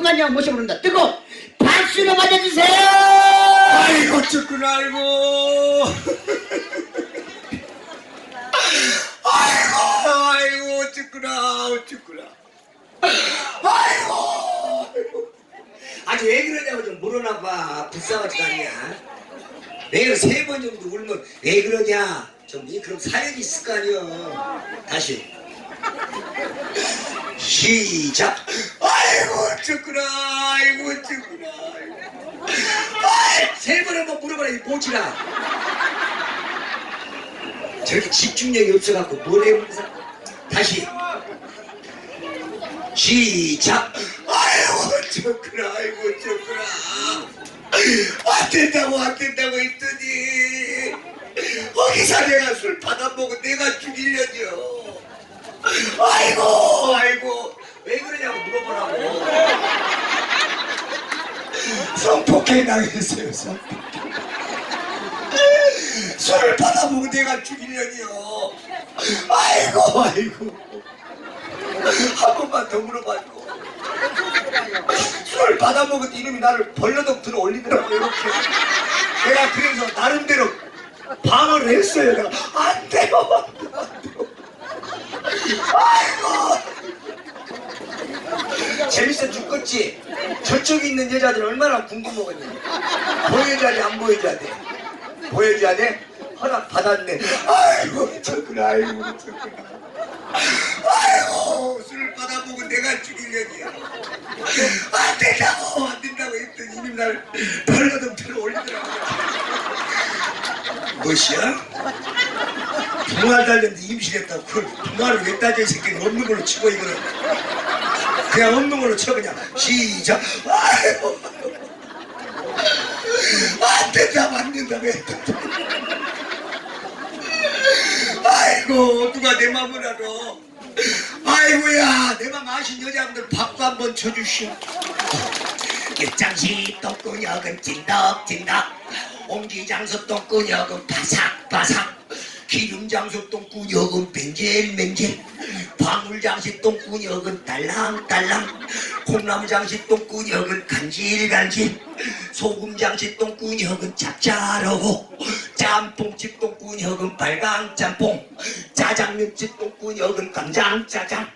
분간장 모셔부른다. 뜨고 박수로 맞아주세요! 아이고 죽구나 아이고. 아이고 아이고 죽구나 죽구나. 아이고 아주 왜 그러냐고 좀 물어놔봐. 불쌍하지가 않냐? 내가 세 번 정도 울면 왜 그러냐? 좀이 그럼 사연이 있을 거 아니야 다시. 시작 아이고 죽구나 아이고 죽구나. 아이고 아이, 세번 한번 물어봐라 이 보지라 저렇게 집중력이 없어갖고 뭐래 무슨 다시. 시작. 아이고 좋구나 아이고 좋구나. 안 된다고 안 된다고 했더니. 거기서 내가 술 받아먹고 내가 죽이려죠 아이고 아이고 왜 그러냐고 물어보라고. 성폭행 당했어요 성폭행. 술을 받아먹고 내가 죽이려니요. 아이고 아이고. 한 번만 더 물어봐줘. 술 받아먹은 이름이 나를 벌러덩 들어 올리더라고 이렇게. 내가 그래서 나름대로 방어를 했어요 내가. 안 돼요 안 돼요. 아이고 재밌어 죽겠지? 저쪽에 있는 여자들 얼마나 궁금하겠니? 보여줘야 돼 안 보여줘야 돼? 보여줘야 돼? 허락 받았네. 아이고 저구나 아이고 저구나. 아이고 술을 받아보고 내가 죽이려니야 안 된다고 안 된다고 했더니 이미 날 벌러덩 들어 올리더라고. 무엇이야? 붕어 달렸는데 임신했다고 그걸 붕어를 왜 따져 이 새끼는 없는 걸로 치고 이거는 그냥 없는 걸로 쳐 그냥. 시작. 아이고. 안 된다고 안 된다고 했더니 아이고 누가 내 맘을 알아? 아이고야 내 맘 아신 여자분들 박수 한번 쳐주시오. 입장시 똥꾸역은 찐덕찐덕. 옹기장수 똥꾸역은 바삭바삭 기름장수 똥 꾸역은 맹질맹질 방울장식 똥 꾸역은 딸랑딸랑. 콩나무장식 똥 꾸역은 간질간질. 소금장식 똥 꾸역은 짭짤하고. 짬뽕집 똥 꾸역은 빨강짬뽕. 짜장면집 똥 꾸역은 깜장짜장.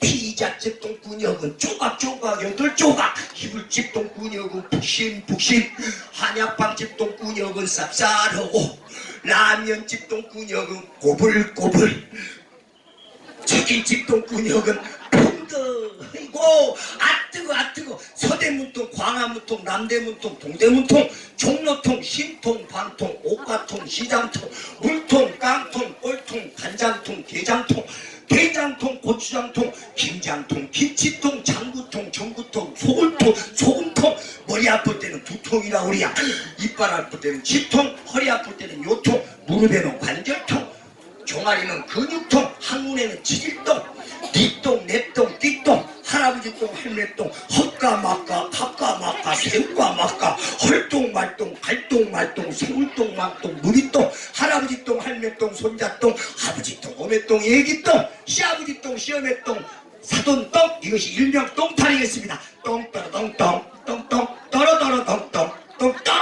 피자집 똥꾸역은 조각조각 여덟 조각. 이불집 똥꾸역은 푹신푹신. 한약방집 똥꾸역은 쌉쌀하고 라면집 똥꾸역은 꼬불꼬불. 치킨집 똥꾸역은 풍덩이고 아뜨거 아뜨거. 서대문통 광화문통 남대문통 동대문통 종로통 신통 방통 옥가통 시장통 물통 깡통 꼴통 간장통 게장통 게장통 고추장통 김장통 김치통 장구통 전구통 소금통 소금통. 머리 아플 때는 두통이라 우리야. 이빨 아플 때는 치통 허리 아플 때는 요통 무릎에는 관절통 종아리는 근육통, 항문에는 치질통, 뒷동, 냅동, 뒷동, 할아버지 똥, 할매 똥, 헛가 막가, 갑가 막가, 새우가 막가, 헐똥 말똥, 갈똥 말똥, 새울똥 막똥, 누리똥, 할아버지 똥, 할매 똥, 손자 똥, 아버지 똥, 어메 똥, 애기 똥, 시아버지 똥, 시어메 똥, 사돈 똥, 이것이 일명 똥탈이겠습니다. 똥, 떨어, 똥, 똥, 똥, 똥, 떨어, 떨어, 똥, 똥, 똥, 똥.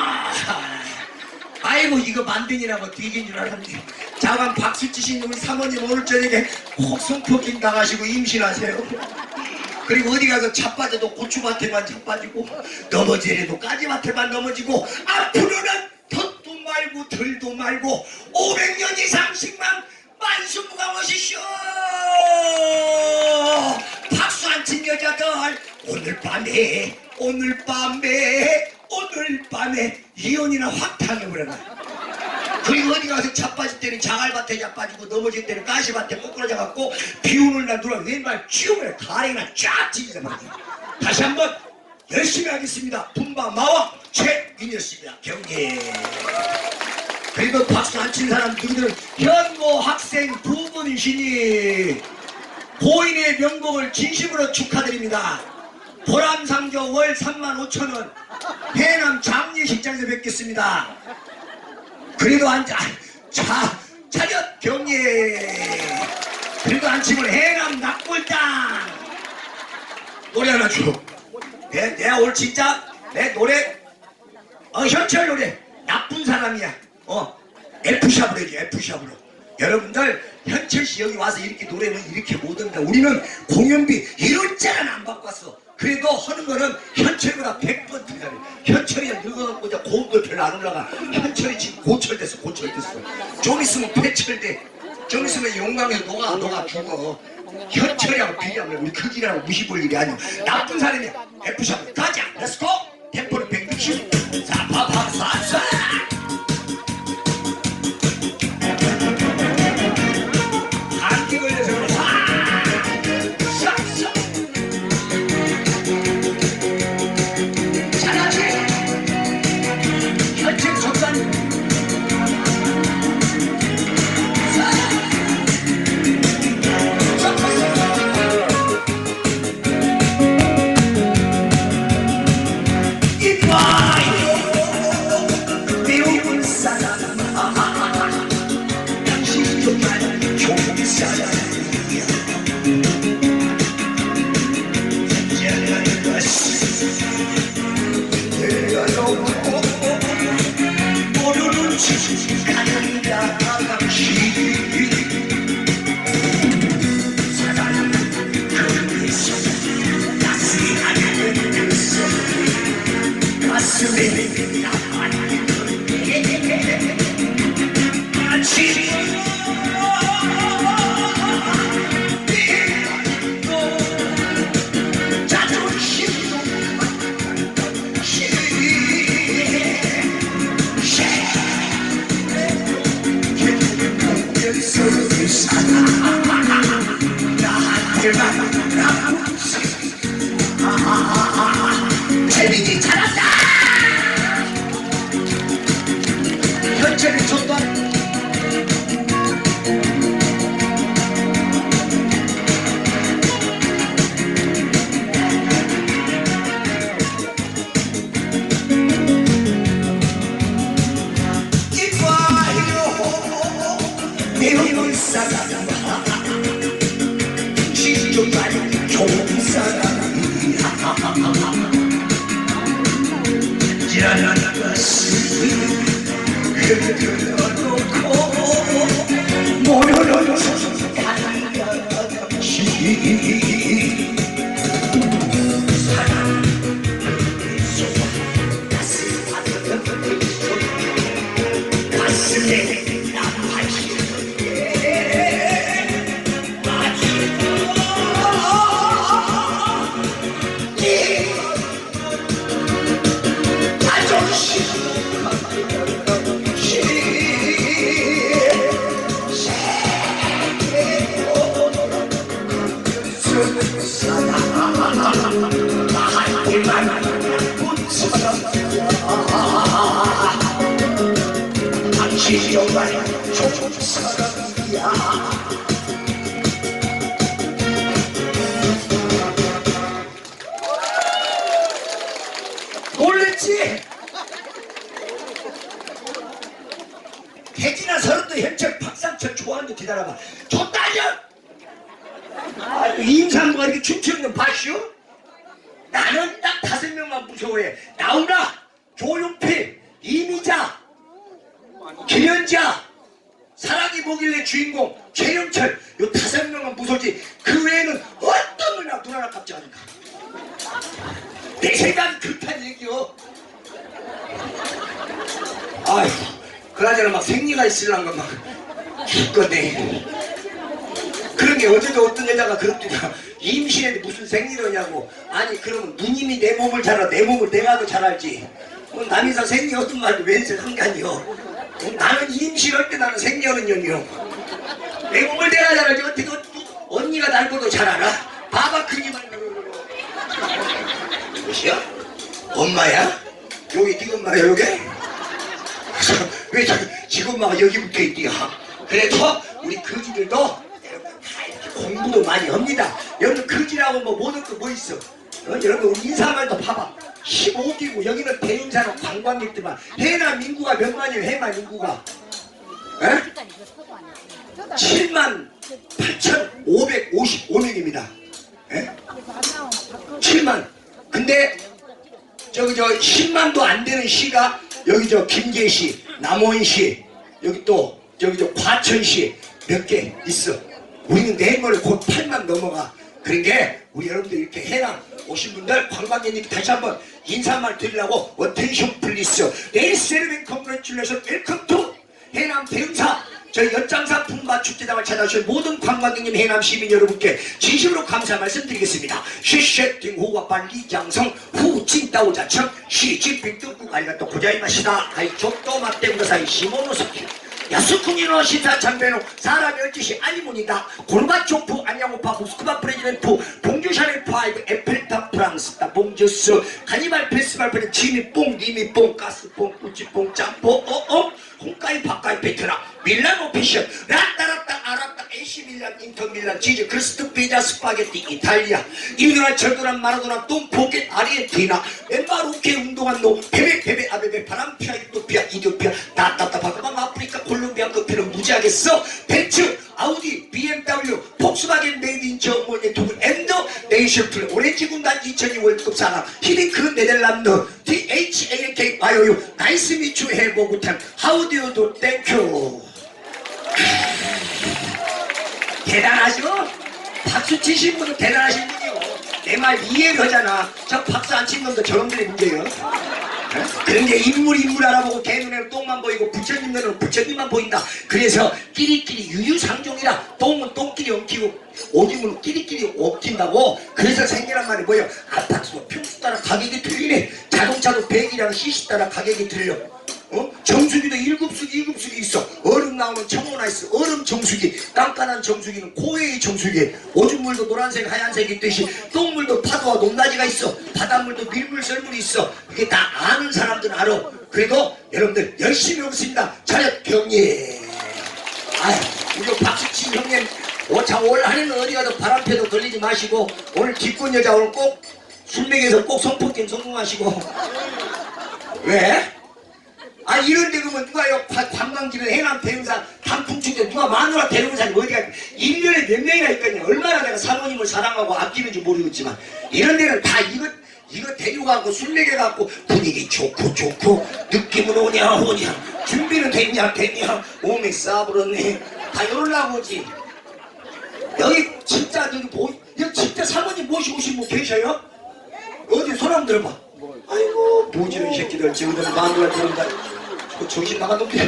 아이고 이거 만등이라고 뒤진 줄 알았는데 자만 박수 치신 우리 사모님 오늘 저녁에 꼭 성폭행 당하시고 임신하세요 그리고 어디 가서 자빠져도 고추밭에만 자빠지고 넘어지래도 까지밭에만 넘어지고 앞으로는 덧도 말고 덜도 말고 500년 이상씩만 만수무강하시쇼 박수 안 친 여자들 오늘 밤에 오늘 밤에 오늘 밤에 이혼이나 확 당해버려라 그리고 어디 가서 자빠질 때는 자갈밭에 자빠지고 넘어질 때는 가시밭에 꼬꾸라져 갖고 비 오는 날 누가 왼발 쥐어버려. 가랭이나 쫙 찌르자 말이야 다시 한번 열심히 하겠습니다. 분바 마왕 최민이었습니다. 경계 그리고 박수 안 친 사람 누구들은 현모 학생 두 분이시니 고인의 명복을 진심으로 축하드립니다. 보람상조 월 3만 5천 원. 해남 장례식장에서 뵙겠습니다 그래도 앉아 자 차렷 경례. 그래도 안 치면 해남 낙골당. 노래 하나 줘. 내, 내가 오늘 진짜 내 노래 어 현철 노래. 나쁜 사람이야. 어 F샵으로 해줘 F샵으로. 여러분들 현철 씨 여기 와서 이렇게 노래는 이렇게 못합니다. 우리는 공연비 이런 짤은 안 받고 왔어 그래도 하는 거는 현철보다 100번 더 잘해 현철이 늙어갖고 이제 고음도 별로 안 올라가. 현철이 지금 고철됐어 고철됐어. 좀 있으면 폐철돼. 좀 있으면 용광에서 녹아 녹아 죽어. 현철이하고 비교하면 우리 크기라고 무시 볼 일이 아니야. 나쁜 사람이야. F샵 가자. 렛츠고 템포는 160 자, 파파, 현재는 좋 흘려놓 좋은 사람이야 놀랬지? 혜진아 서른도 현철 박상철 좋아하는데 기다려봐 좋다냐? 아, 임산부가 이렇게 춤추는 건 봤슈? 나는 딱 다섯 명만 무서워해 나훈아 조용필 이미자 김연자 사랑이 뭐길래 주인공 최영철 요 다섯 명만 무서지 그 외에는 어떤 누나 누나랑 깝지 않을까? 내 생각은 그렇단 얘기요. 아휴 그나저나 막 생리가 있으려는 막 죽겠네 그런 게 어제도 어떤 여자가 그렇더라 임신했는데 무슨 생리로냐고. 아니 그러면 누님이 내 몸을 잘 알아 내 몸을 내가 더 잘 알지. 뭐 남이사 생리 어떤 말도 왜 상관이요. 어, 나는 임신할 때 나는 년이요 내 몸을 내가 잘 알지. 어떻게 어- 언니가 날보다 잘 알아? 봐봐 크기만 무엇이야? 엄마야? 여기 네 엄마야 여기? 왜 자- 지금 엄마가 여기 붙어 있디야? 그래도 우리 거지들도 이렇게 공부도 많이 합니다. 여러분 거지라고 뭐 모든 거뭐 있어 어? 여러분 우리 인사말 도 봐봐 15기고 여기는 대인사로 관광객들만 해남 인구가 몇 만이에요 해남 인구가 에? 7만 8,555명입니다 에? 7만 근데 저기 저 10만도 안 되는 시가 여기 저 김제시, 남원시, 여기 또 저기 저 과천시 몇 개 있어. 우리는 내일 모레 곧 8만 넘어가. 그러니까 우리 여러분들 이렇게 해남 오신 분들 관광객님 다시 한번 인사말 드리려고 어텐션 플리스 세르빈 컨그레츄레이션 웰컴 투 해남 대흥사. 저희 연장사 풍마 축제장을 찾아주신 모든 관광객님 해남 시민 여러분께 진심으로 감사 말씀드리겠습니다. 시쉐팅 후와 빨리 장성 후 찐따오자청 시집빙 뚝뚝 알가 또 고자이마시다. 아이 족도 맞대구다사이 시모노스키 야스쿠니노 시사 참배노 사람이 어찌시 아니문이다 골바초프 안양오파 모스크바 프레지덴트 봉주샤넬 파이브 에펠탑 프랑스 다 봉주스 카니발 페스티벌 프레 지미 뽕 니미 뽕 가스 뽕 꾸찌 뽕 짬뽕 어어 홍가이 바카이 베트남 밀라노 패션 라따라 따 아라따 AC 밀란 인터 밀란 치즈 크리스트 피자 스파게티 이탈리아 이누나 철도란 마라도나 똥 포켓 아르헨티나 왼발 우케 운동한 노 베베 베베 아베베 바람피아 이토피아 이디오피아 나따따 바그방 아프리카 콜롬비아 커피는 무지하겠어. 벤츠 아우디 BMW 폭스바겐 메이드 인 저먼의 두분 엔더 네이션 플레 오렌지 군단 2002 월드컵 사람 히딩크 네덜란드 DHAK 바이오유 나이스 미추 해보구탄 하우디오도 땡큐 대단하죠? 박수 치신 분은 대단하신 분이요. 내 말 이해를 하잖아. 저 박수 안 치는 놈도 저놈들이 문제예요. 어? 그런데 인물 인물 알아보고 개 눈에는 똥만 보이고 부처님 눈에는 부처님만 보인다. 그래서 끼리끼리 유유상종이라 똥은 똥끼리 엉키고 오줌은 끼리끼리 엉킨다고. 그래서 생기란 말이 뭐예요? 아파트도 평수 따라 가격이 틀리네. 자동차도 100이랑 CC 따라 가격이 틀려. 어? 정수기도 1급수기 2급수기 있어. 얼음 나오는 청호나 있어. 얼음 정수기 깐깐한 정수기는 고해의 정수기 오줌물도 노란색 하얀색 있듯이 똥물도 파도와 높낮이가 있어. 바닷물도 밀물 썰물이 있어. 그게 다 아는 사람들은 알아. 그래도 여러분들 열심히 오겠습니다. 차렷 경례 아이 우리 박수친 형님 오차 올 한해는 어디 가도 바람피도 걸리지 마시고 오늘 뒷꾼 여자 오늘 꼭 술맥에서 꼭 성폭행 성공하시고. 왜? 아 이런데 그러면 누가요 관- 관광지는 해남 대흥사 단풍축제 누가 마누라 데리고 사니 어디가 1년에 몇 명이나 있거든요 얼마나 내가 사모님을 사랑하고 아끼는지 모르겠지만 이런 데는 다 이거 이거 데리고 가고 술 먹여갖고 분위기 좋고 좋고 느낌은 오냐 오냐. 준비는 됐냐 됐냐. 몸이 싸부렸네. 다 이러려고 오지. 여기 진짜 여기 보 여기 진짜 사모님 모시고 오신 분 계셔요? 어디 손 한번 들어봐. 아이고 보지는 새끼들. 지금들 마누라 데려다 그 정신 나간 놈들.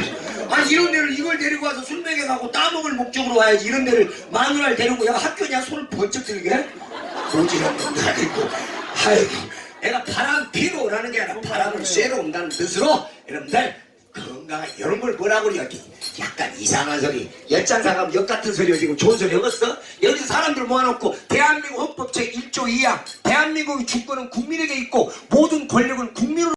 아니 이런 데를 이걸 데리고 와서 술 먹여가고 따먹을 목적으로 와야지 이런 데를 마누라를 데리고 야 학교냐 손을 번쩍 들게 보지는 놈들 아이고 아이고 내가 바람 피러 오라는 게 아니라 바람을 쐬러 온다는 뜻으로 여러분들 건강한 걸 뭐라고 그래 여기 약간 이상한 소리 열장 사감 역 같은 소리 지금 좋은 소리 해봤어? 여기서 사람들 모아놓고 대한민국 헌법 제 1조 2항 대한민국의 주권은 국민에게 있고 모든 권력은 국민으로